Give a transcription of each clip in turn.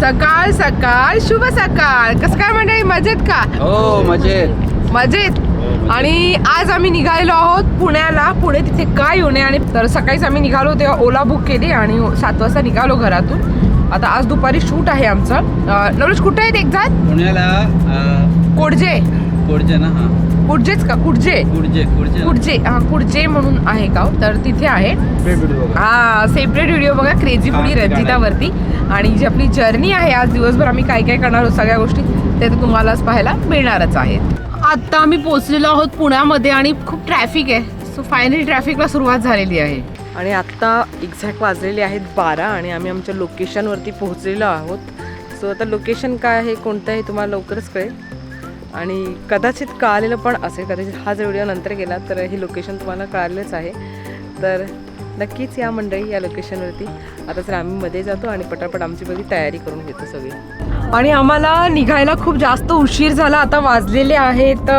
सकाळ सकाळ शुभ सकाळ. कसं काय मंडळी मजेत का? हो मजेत. मजेत. आणि आज आम्ही निघालेलो आहोत पुण्याला. पुणे तिथे काय नये आणि तर सकाळीच आम्ही निघालो तेव्हा ओला बुक केली आणि सात वाजता निघालो घरातून. आता आज दुपारी शूट आहे आमचं. नवलेश कुठे आहेत एक्झॅक्ट पुण्याला कोडजे. कुडजे ना हा. कुडजेच का? कुडजे. कुडजे कुडजे. कुडजे. हा कुडजे म्हणून आहे गाव. तर तिथे आहे. हा सेपरेट व्हिडिओ बघा. क्रेझी फुडी रंजितावरती. आणि जी आपली जर्नी आहे आज दिवसभर आम्ही काय काय करणार आहोत सगळ्या गोष्टी ते तर तुम्हालाच पाहायला मिळणारच आहेत. आता आम्ही पोहोचलेलो आहोत पुण्यामध्ये आणि खूप ट्रॅफिक आहे. सो फायनली ट्रॅफिकला सुरुवात झालेली आहे. आणि आत्ता एक्झॅक्ट वाजलेले आहेत बारा आणि आम्ही आमच्या लोकेशनवरती पोहोचलेलो आहोत. सो आता लोकेशन काय आहे कोणतं आहे तुम्हाला लवकरच कळेल. आणि कदाचित कळालेलं पण असेल कदाचित हा जर व्हिडिओ नंतर गेला तर हे लोकेशन तुम्हाला कळालेलंच आहे. तर नक्कीच या मंडळी या लोकेशनवरती आता तर आम्ही मध्ये जातो आणि पटापट आमची बघी तयारी करून घेतो सगळी. आणि आम्हाला निघायला खूप जास्त उशीर झाला. आता वाजलेले आहेत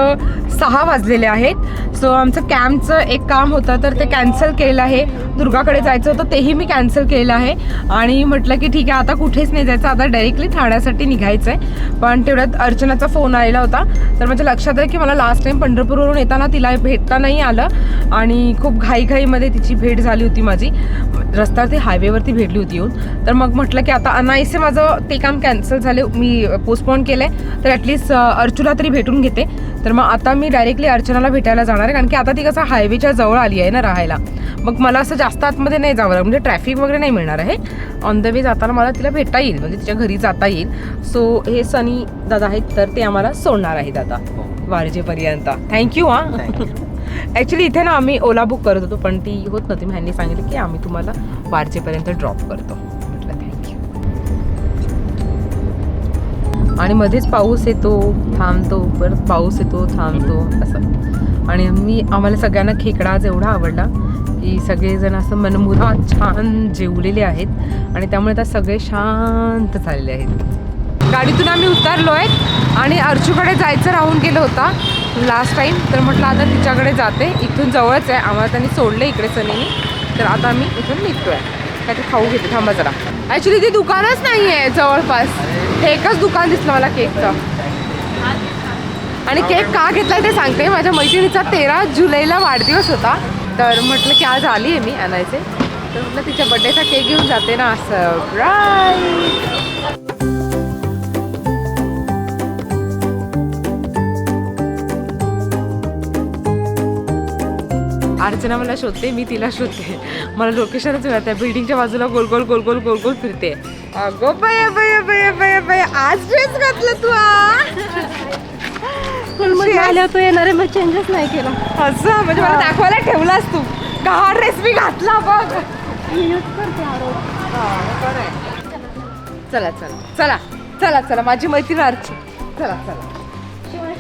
सहा वाजलेले आहेत. सो आमचं कॅम्पचं एक काम होतं तर ते कॅन्सल केलं आहे. दुर्गाकडे जायचं होतं तेही मी कॅन्सल केलं आहे. आणि म्हटलं की ठीक आहे आता कुठेच नाही जायचं. आता डायरेक्टली ठाण्यासाठी निघायचं आहे पण तेवढ्यात अर्चनाचा फोन आलेला होता. तर माझ्या लक्षात आहे की मला लास्ट टाईम पंढरपूरवरून येताना तिला भेटता नाही आलं. आणि खूप घाईघाईमध्ये तिची भेट झाली होती माझी. रस्त्यावरती हायवेवरती भेटली होती येऊन. तर मग म्हटलं की आता अनायसे माझं ते काम कॅन्सल झालं मी पोस्टपोन केलं आहे तर ॲटलिस्ट अर्चूला तरी भेटून घेते. तर मग आता मी डायरेक्टली अर्चनाला भेटायला जाणार आहे. कारण की आता ती कसं हायवेच्या जवळ आली आहे ना राहायला. मग मला असं जास्त आतमध्ये नाही जावं म्हणजे ट्रॅफिक वगैरे नाही मिळणार आहे. ऑन द वे जाताना मला तिला भेटता येईल. म्हणजे तिच्या घरी जाता येईल. सो हे सनी दादा आहेत. तर ते आम्हाला सोडणार आहेत आता वारजेपर्यंत. थँक्यू हां. ॲक्च्युली इथे ना आम्ही ओला बुक करत होतो. पण ती होत नव्हती. ह्यांनी सांगितलं की आम्ही तुम्हाला वारजेपर्यंत ड्रॉप करतो. आणि मध्येच पाऊस येतो थांबतो परत पाऊस येतो थांबतो असं. आणि मी आम्हाला सगळ्यांना खेकडा आज एवढा आवडला की सगळेजण असं मनमुरा छान जेवलेले आहेत आणि त्यामुळे आता सगळे शांत झालेले आहेत. गाडीतून आम्ही उतरलो आहे आणि अर्चूकडे जायचं राहून गेलं होता लास्ट टाईम तर म्हटलं आता तिच्याकडे जाते. इथून जवळच आहे. आम्हाला त्यांनी सोडलं इकडे सनीने. तर आता आम्ही इथून निघतो आहे काहीतरी खाऊ घेते. थांबा जरा. ॲक्च्युली ती दुकानच नाही आहे जवळपास. हे एकच दुकान दिसलं मला केकचं. आणि केक का घेतला ते सांगते. माझ्या मैत्रिणीचा तेरा जुलैला वाढदिवस होता. तर म्हटलं की आज आली आहे मी आणायचे. तर म्हटलं तिच्या बड्डेचा केक घेऊन जाते ना. असं अर्चना मला शोधते मी तिला शोधते. मला लोकेशनच मिळत आहे बिल्डिंगच्या बाजूला गोल गोल गोल गोल गोल गोल फिरते. अगो बया बया बया बया बया. आज ड्रेस घातलं तू आल्यावर तो येणार आहे मग चेंजेस नाही केला. असं म्हणजे मला दाखवायला ठेवलास तू. का हा ड्रेस मी घातला बघ. चला चला चला चला चला माझी मैत्रीण अर्ची चला चला. शिवाश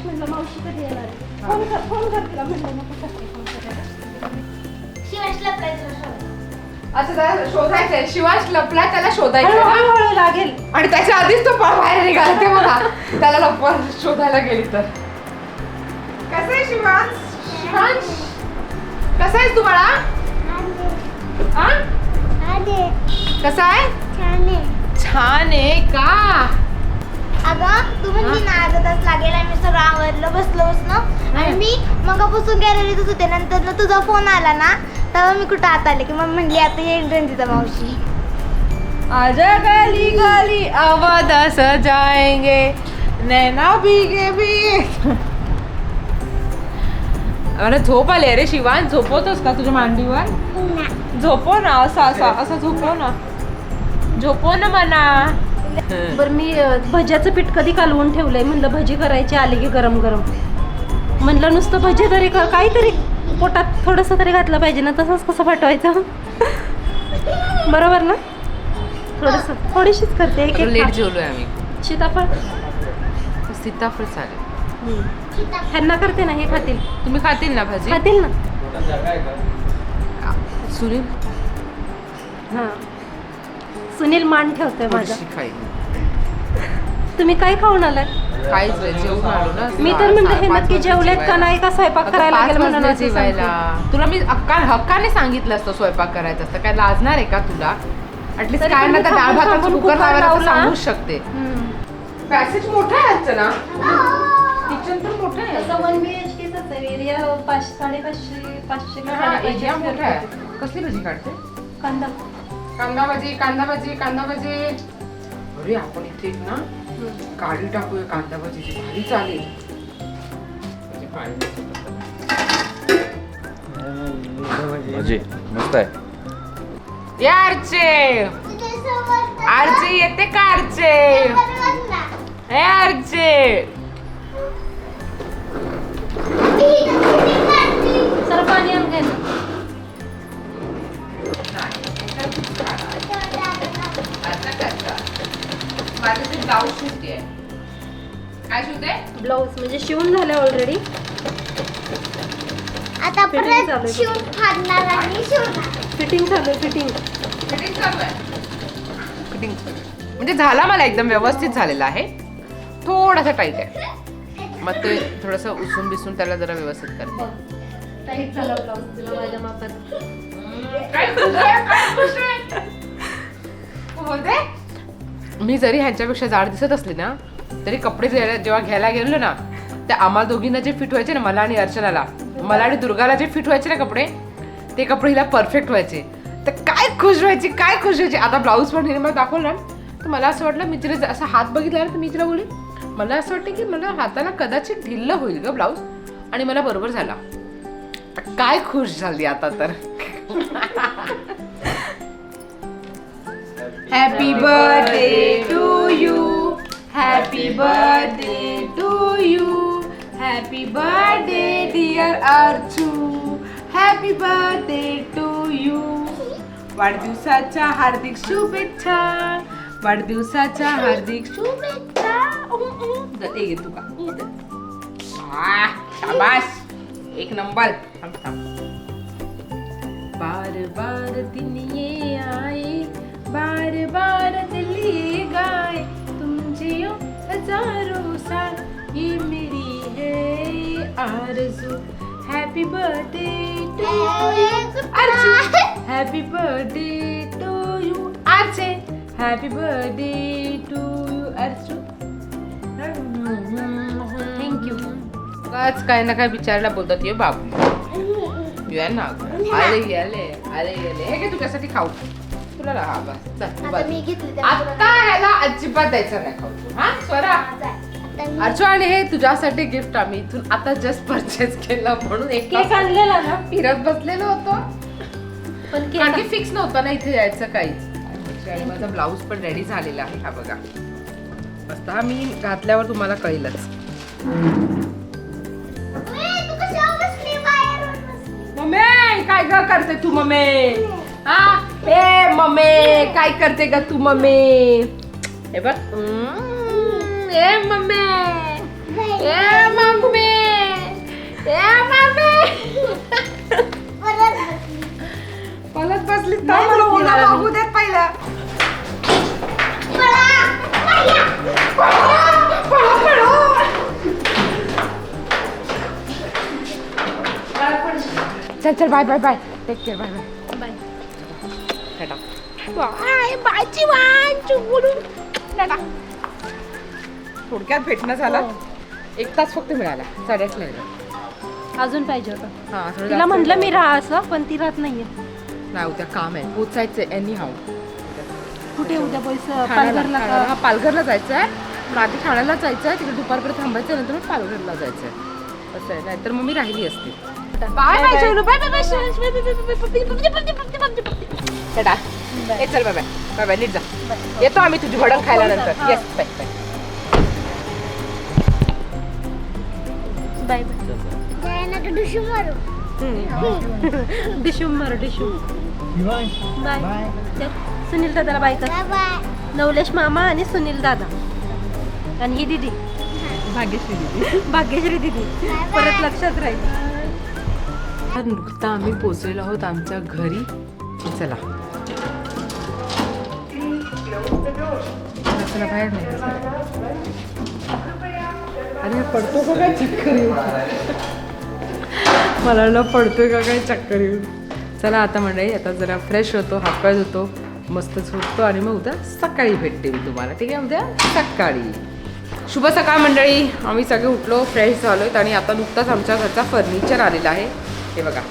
आहे? अच्छा त्याला शोधायचं आहे शिवाश लपला त्याला शोधायचं आहे? हळूहळू लागेल. आणि त्याच्या आधीच तो पळ बाहेर निघाला ते बघा. त्याला लपवा शोधायला गेली तर. कसं आहे शिवांश शिवांश कसा आहेस तू बाळा? हा? कसा आहे. छान आहे का? अगं तू म्हणजे ना अर्धा तास लागेल आणि मी सगळं आवरलं बसलोच ना? आणि मी मगापासून गॅलरीतच होते नंतर ना तुझा फोन आला ना तेव्हा मी कुठं आत आले की मग म्हणली आता येईल रंजिता मावशी. आजा गली गली आवाज सजाएंगे नैना भीगे भीगे. अरे झोप आले. रे शिवान झोपवतोस का तुझ्या मांडीवर? झोपव ना असं असं असं झोपव ना. झोपव ना म्हणा बरं मी अं, भज्याचं पीठ कधी कालवून ठेवलंय? म्हणलं भजी करायची आली की गरम गरम म्हणलं नुसतं भजी तरी कर काहीतरी पोटात थोडंसं तरी घातलं पाहिजे ना तसंच कसं पाठवायचं? बरोबर ना? थोडंसं थोडीशीच करते एक एक लेट खा. जेवलोय आम्ही. सीताफळ? सीताफळ चालेल. ह्यांना करते ना हे खातील. तुम्ही खातील ना भाजी? खातील ना. सुनील? हां. सुनील मान ठेवतोय माझा. तुम्ही काय खाऊन आलाय काहीच नाही जेवून आलो ना. मी तर म्हणलं हे पाच नक्की वाजता जेवलेत का जेवायला. नाही का स्वयंपाक आता करायला पाच लागेल म्हणून असं जेवायला. सांगते. तुला मी हक्का हक्काने सांगितलं असतं स्वयंपाक करायचं असतं. काय लाजणार आहे का तुला? ऍटलीस्ट तरी काय पण ना मी तर डाळ थांबून भाताचं थांबून कुकर कुकर लावायला तर लावला. सांगूच शकते. पॅसेज मोठा आहे आजचं ना? किचन तर मोठं तसं one B H K area पाचशे साडेपाचशे पाचशे का हा, साडेपाचशे एरिया square मोठा feet आहे. कसली भाजी काढते? कांदा. कांदा भाजी कांदा भाजी कांदा भाजी अरे आपण इथे ना गाडी टाकूया कांदा भाजीची भारी चालेल. म्हणजे पाणी. भजी मस्त आहे. ये आरचे आरचे येते का आरचे ए आरचे शिवून झाले ऑलरेडी आता परत आहे. शिवून फाडणार आणि शिवणार फिटिंग चालू आहे फिटिंग फिटिंग चालू आहे. फिटिंग म्हणजे झाला मला एकदम व्यवस्थित झालेला आहे. थोडासा टाईट आहे. मग ते थोडंसं उसून बिसून त्याला जरा व्यवस्थित करते टाईट झाला ब्लाऊज तुला माझ्या मापात. मी जरी ह्यांच्यापेक्षा जाड दिसत असले ना तरी कपडे जेव्हा घ्यायला गेलो ना त्या आम्हाला दोघींना जे फिट व्हायचे ना मला आणि अर्चनाला मला आणि दुर्गाला जे फिट व्हायचे ना कपडे ते कपडे हिला परफेक्ट व्हायचे. तर काय खुश व्हायची काय खुश व्हायची? आता ब्लाऊज पण हिने मला दाखवला ना तर मला असं वाटलं मी तिला असा हात बघितला ना तर मी तिला बोलली मला असं वाटतं की मला हाताला कदाचित ढिल्लं होईल ग ब्लाऊज आणि मला बरोबर झाला. काय खुश झाली आता तर. Happy birthday to you happy birthday to you happy birthday dear Archu happy birthday to you वाढदिवसाच्या हार्दिक शुभेच्छा वाढदिवसाच्या हार्दिक शुभेच्छा उम, उम. द- ते घे तू का आह, शाबास एक नंबर. बार बार दिन ये आए बार बार दिल ये गाए तुम जियो हज़ारों साल ये मेरी है आरज़ू। Happy birthday to you Arche happy birthday to you Arche happy birthday to you Archu thank you काच काय ना काय विचारायला बोलतात ये बाबू. ये ना आले गेले आले गेले हे घे तुझ्यासाठी खाऊ? तुला हा बस आता बस. मी घेतली आता ह्याला अजिबात द्यायचं नाही खाऊ हा स्वरा. अर्चू आणि हे तुझ्यासाठी गिफ्ट आम्ही इथून आता जस्ट परचेस केलं म्हणून एक केक आणलेला ना? फिरत बसलेलो होतो. पण कारण की फिक्स नव्हतं ना इथे यायचं काहीच आणि माझा ब्लाऊज पण रेडी झालेला आहे हा बघा. मस्त हा मी घातल्यावर तुम्हाला कळेलच. मम्मी काय ग करते तू मम्मी? हा? ए मम्मी काय करते ग तू मम्मी? हे बघ. ए मम्मी. ए मम्मी. ए मम्मी. पलत बसली तर मला बसली ओला मागू देत पहिला. चल चल bye bye bye. Take care bye bye. Bye. Bye चुगुडून tata. थोडक्यात भेटणं झालं. एक तास फक्त मिळाला. साडेआठ लागला अजून पाहिजे होतं. हा थोडं तिला जास्त म्हटलं मी राहा असं पण ती राहत नाहीये. नाही उद्या काम आहे. पोचायचं एनी हाव कुठे उद्या पैसे पालघरला हा पालघरला जायचं आहे मग आधी ठाण्याला जायचं आहे तिकडे दुपारपर्यंत थांबायचं आहे, नंतर मग पालघरला जायचं आहे असं आहे. नाहीतर मग मी राहिली असते. बाय बाय चलू बाय बाय बाय टाटा ए चल बाय बाय. बाय बाय नीट जा. येतो आम्ही तुझी भडंग खायला नंतर. हा. Yes bye bye. Bye bye. Dishoom मार डिशूम बाय सुनील दादाला बाय कर नवलेश मामा आणि सुनील दादा आणि ही दिदी भाग्यश्री दिदी भाग्यश्री दिदी परत लक्षात राहील नुकता आम्ही पोचलेलो आहोत आमच्या घरी चला चला बाहेर नाही अरे पडतो का काय चक्कर येऊ मला पडतोय का काय चक्कर येऊ चला आता मंडळी आता जरा फ्रेश होतो हातपाय धुतो मस्त सुटतो आणि मग उद्या सकाळी भेटते मी तुम्हाला ठीक आहे? उद्या सकाळी. शुभ सकाळ मंडळी. आम्ही सगळे उठलो फ्रेश झालो आहेत आणि आता नुकताच आमच्या घरचा फर्निचर आलेला आहे. हे बघा.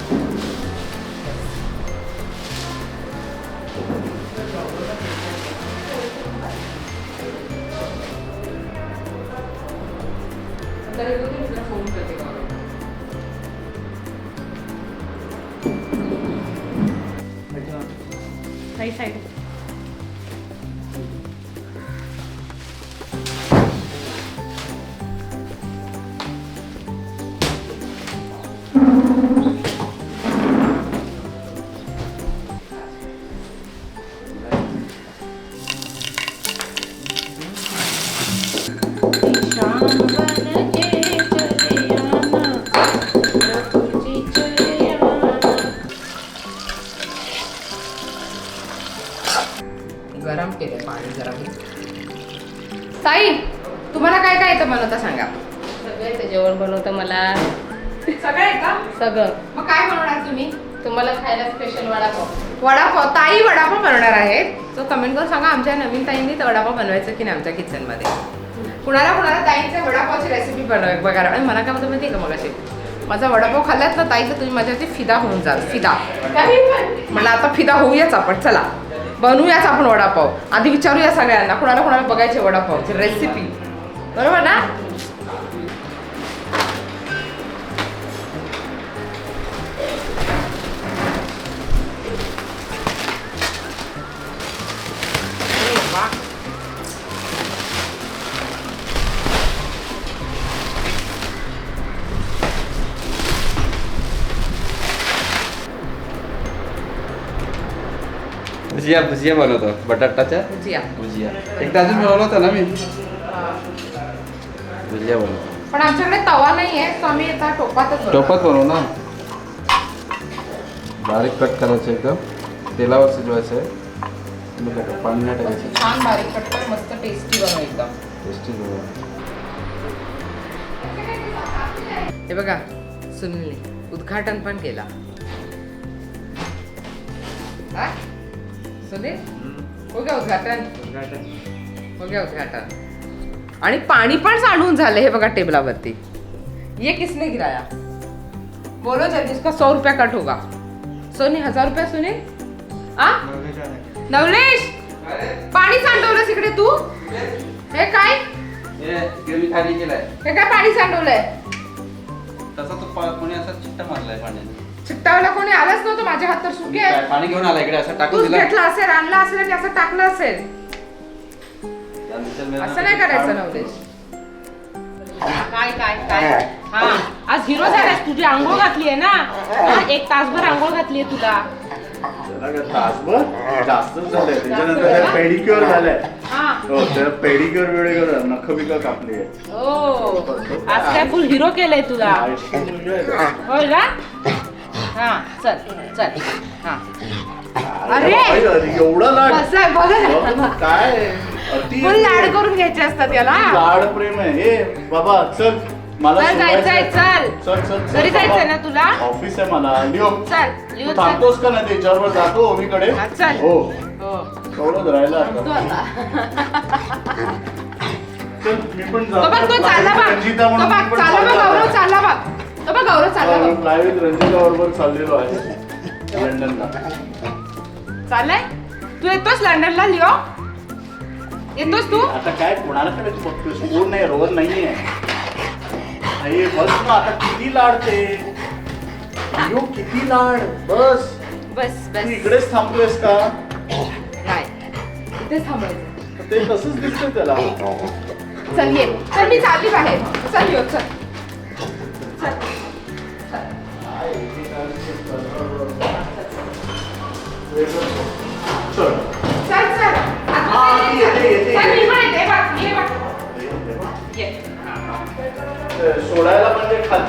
आहेत. तो कमेंट करून सांगा आमच्या नवीन ताईंनी वडापाव बनवायचं की नाही आमच्या किचनमध्ये कुणाला कुणाला ताईंच्या वडापावची रेसिपी बनव बघा. आणि मला काय होतं माहिती आहे का मग असे माझा वडापाव खाल्लात ना ताई तर तुम्ही माझ्यावरती फिदा होऊन जाल. फिदा. म्हणलं आता फिदा होऊयाच आपण. चला. बनवूयाच आपण वडापाव. आधी विचारूया सगळ्यांना. कुणाला कुणाला बघायचे वडापावची रेसिपी बरोबर ना? भुजिया भुजिया बनवतो. बटाटाच्या भुजिया. भुजिया. एकदा अजून बनवला होता ना मी? भुजिया बनवतो. पण आमच्याकडे तवा नाही आहे तो आम्ही आता टोपातच. टोपात बनव ना? बारीक कट करायचं एकदम. तेलावर शिजवायचं आहे. मग टाका, पाणी नाही टाकायचं. छान बारीक कट कर मस्त टेस्टी बनव एकदम. टेस्टी बनव. हे बघा सुनीलने उद्घाटन पण केला? सुनील? हो गया उद्घाटन. हो गया उद्घाटन. आणि पाणी पण सांडून झालं हे बघा टेबलावरती. ये किसने गिराया? बोलो जल्दी इसका सौ रुपया कट होगा. सोनी हजार रुपया सुनील? आ? नवलेश. पाणी सांडवलंस इकडे तू? हे काय? मी खाली केलाय. हे काय पाणी सांडवलंय? तसा तो कोणी असा चिट्टा मारलाय पाण्याने. चिट्टावला कोणी आलंच नव्हतं माझ्या हात तर सुके. काय, पाणी घेऊन आला इकडे? असं टाकून तूच दिला? घेतला असेल आणला असेल आणि असं टाकलं असेल. असं नाही करायचं नवलेश काय काय काय? हा आज हिरो झालास तुझी आंघोळ घातली आहे ना? हा, एक तासभर आंघोळ घातली आहे तुला. तासभर? जास्तच झालंय. त्याच्यानंतर पेडिक्युअर झालंय. हा. हो पेडिक्युअर वेळेवर नख बिक कापली आहे. ओ आज काय फुल हिरो केलंय तुला? होय का? हा चल चल. हा. अरे! एवढा लाड. बसलाय बघा काय? अति फुल लाड करून घ्यायचे असतात याला. लाड प्रेम आहे. हे बाबा चल मला चल, जायचंय, शिकवायचंय. चल. चल चल चल घरी जायचंय बाबा. ना तुला? ऑफिस आहे मला. लिओ. चल तू चल. थांबतोस का नाही त्याच्यावर जातो ओवीकडे हा, चल. हो. हो. तेवढंच राहिलं तू आता. आता चल मी पण तो बघ तो चालला बघ. तो चालला बघ गौरव. चालला बघ. तो बघ गौरव चालला बघ. लाईव्ह रंजिता बरोबर चाललेलो आहे. लंडनला. चाललाय? तू येतोस लंडनला लिओ? येतोस तू? आता काय कोणाकडे तू बघतोस कोण नाही रोहन नाहीये. अरे बस ना आता किती लाडते? अयो किती लाड? बस. बस तू बस इकडेच थांबतोयस का? नाही. इथेच थांबायचं. ते तसंच दिसतंय त्याला. चल ये. चल मी चालली बाहेर. चल लिओ चल.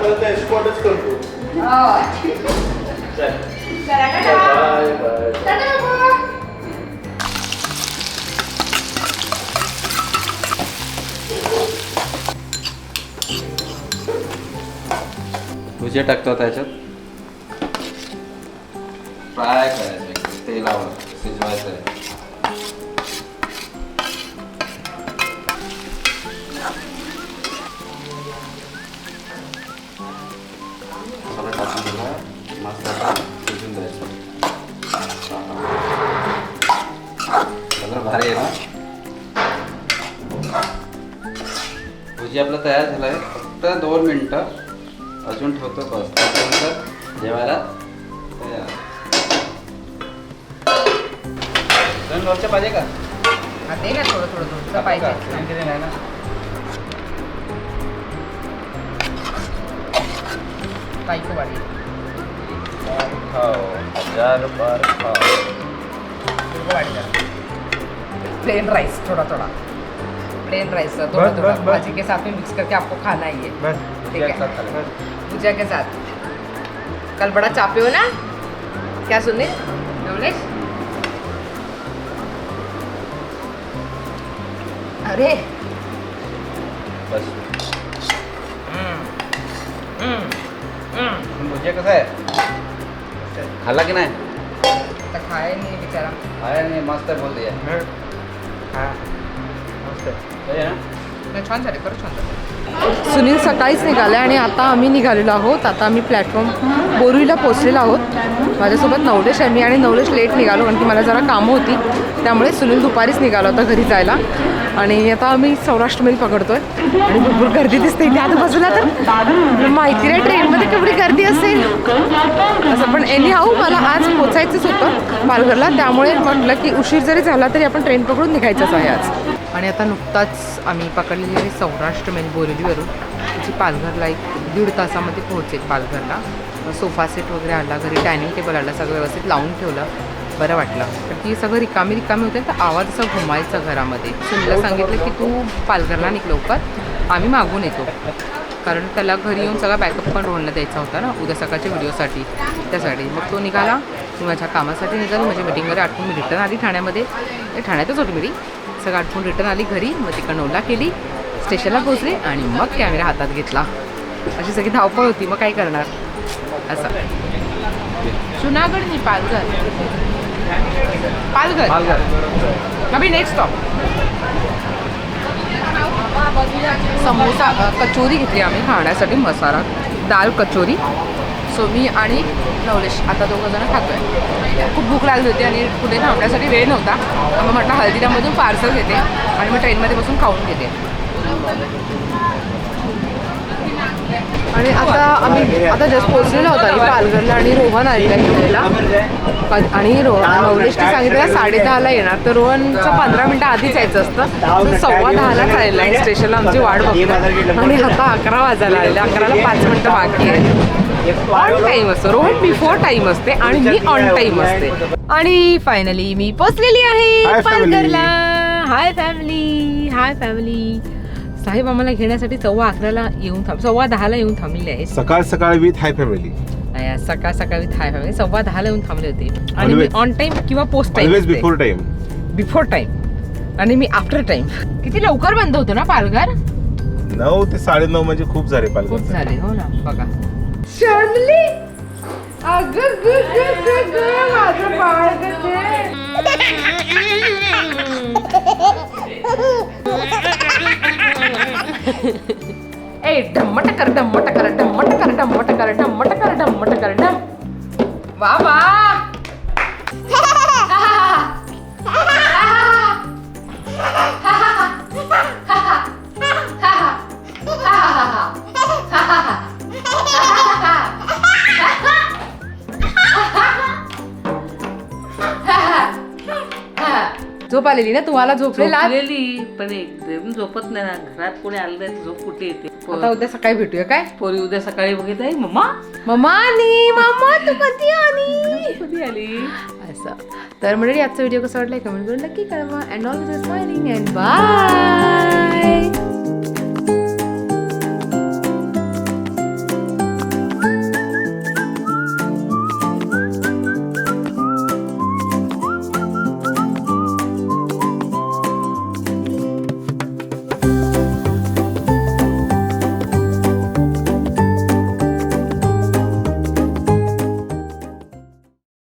म्हणजे खातपर्यंत एस्कॉर्टच करतो हो. टाटा. बाय. भुजिया टाकतो त्याच्यात फ्राय करायचं तेलावर शिजवायचं आहे आपलं तयार झालं आहे फक्त दोन मिनटं अजून ठेवतो बस. त्याच्यानंतर जेवायला तयार. दोन लोणचं पाहिजे का? दे ना थोडं थोडं थोडं. पाहिजे. आणखी नाही ना? बायको वाढली खाओ. हजार बार खाओ. प्लेन राइस थोड़ा थोड़ा. प्लेन राइस थोड़ा थोड़ा। भाजी के साथ में मिक्स करके आपको खाना ही है ठीक है। पूजा के साथ। कल बड़ा चापे हो ना? क्या सुनने नवलेश अरे! बस। हम्म, हम्म, हम्म. भुजिया कसं आहे खाल्ला की नाही? आता खाय नाही बिचारा। आहे मस्त बोल दिया। हा। मस्त छान झाले खरंच छान झाले सुनील सकाळीच निघाले आणि आता आम्ही निघालेलो आहोत. आता आम्ही प्लॅटफॉर्म बोरुईला पोचलेलो आहोत. माझ्यासोबत नवलेश आहे. मी आणि नवलेश लेट निघालो कारण की मला जरा कामं होती. त्यामुळे सुनील दुपारीच निघाला होता घरी जायला. आणि आता आम्ही सौराष्ट्र मेल पकडतोय. आणि भरपूर गर्दी दिसते. इथे आजूबाजूला तर माहिती नाही ट्रेनमध्ये केवढी गर्दी असेल? असं पण एनी हाऊ मला आज पोचायचंच होतं पालघरला. त्यामुळे म्हटलं की उशीर जरी झाला तरी आपण ट्रेन पकडून निघायचंच आहे आज. आणि आता नुकताच आम्ही पकडलेली आहे सौराष्ट्र मेल बोरिवलीवरून जी पालघरला एक दीड तासामध्ये पोहोचेल पालघरला. सोफा सेट वगैरे आणला घरी डायनिंग टेबल आणला सगळं व्यवस्थित लावून ठेवलं. बरं वाटलं. पण ती सगळं रिकामी रिकामी होते तर आवाज असा घुमायचा घरामध्ये. सुनीला सांगितलं की तू पालघरला निघ लवकर आम्ही मागून येतो. कारण त्याला घरी येऊन सगळा बॅकअप पण रोलला द्यायचा होता ना उद्या सकाळच्या व्हिडिओसाठी त्यासाठी. मग तो निघाला मी माझ्या कामासाठी निघाली माझ्या मीटिंगमध्ये आठवून मी रिटर्न आली ठाण्यामध्ये. ठाण्यातच होती मीटिंग सगळं आठवून रिटर्न आली घरी मग तिकडनं ओला केली स्टेशनला पोहोचली आणि मग कॅमेरा हातात घेतला. अशी सगळी धावपळ होती मग काय करणार? असं. जुनागड नाही पालघर. पालघर. पालघर. अभी नेक्स्ट स्टॉप समोसा कचोरी घेतली आम्ही खाण्यासाठी मसाला दाल कचोरी. सो मी आणि नवलेश आता दोघं जण खातोय. खूप भूक लागली होती आणि कुठे थांबण्यासाठी वेळ नव्हता. मग म्हटलं हल्दीरामधून पार्सल घेते आणि मग ट्रेनमध्ये बसून खाऊन घेते. आणि आता आम्ही आता जस्ट पोहोचलेलो होतो पालघरला आणि रोहन आलेला घेतलेला आणि रो नवलेशने सांगितलं साडे दहाला येणार. तर रोहनचं पंधरा मिनटं आधीच यायचं असतं. सव्वा दहाला चालेल आणि स्टेशनला आमची वाट बघतो आणि आता अकरा वाजायला आलेले अकराला पाच मिनटं बाकी आहे ऑन टाईम असतो. रोहन बिफोर टाइम असते आणि मी ऑन टाइम असते. आणि फायनली मी पोचलेली आहे. पालघरला. हाय फॅमिली हाय फॅमिली साहेब आम्हाला घेण्यासाठी सव्वा अकराला येऊन थांब सव्वा दहाला येऊन थांबलेले आहे सकाळ सकाळ विथ हाय फॅमिली. अया, सकाळ सकाळी थाय फॅमिली. सव्वा दहाला येऊन थांबले होते. आणि मी Always. ऑन टाइम किंवा post always time before time before time आणि मी आफ्टर टाइम किती लवकर बंद होतो ना पालघर? नऊ ते साडे नऊ म्हणजे खूप झाले खूप पालघर झाले हो ना. बघा. शर्मली अगं ग ग ग ग माझं बाळ. ए ढम्मट कर ढम्मट कर ढम्मट कर ढम्मट कर ढम्मट कर ढम्मट कर ढम वा वा. झोप आलेली ना? तुम्हाला झोपलेला पण एकदम झोपत नाही ना घरात कोणी आलं नाही तर झोप कुठे येते? आता उद्या सकाळी भेटूया काय? पोरी उद्या सकाळी बघित आहे मम्मा मम्मा आली मम्मा तू कधी आली? कधी आली? असं. तर मंडळी आजचा व्हिडिओ कसा वाटला कमेंट करून नक्की कळवा. And all smiling and bye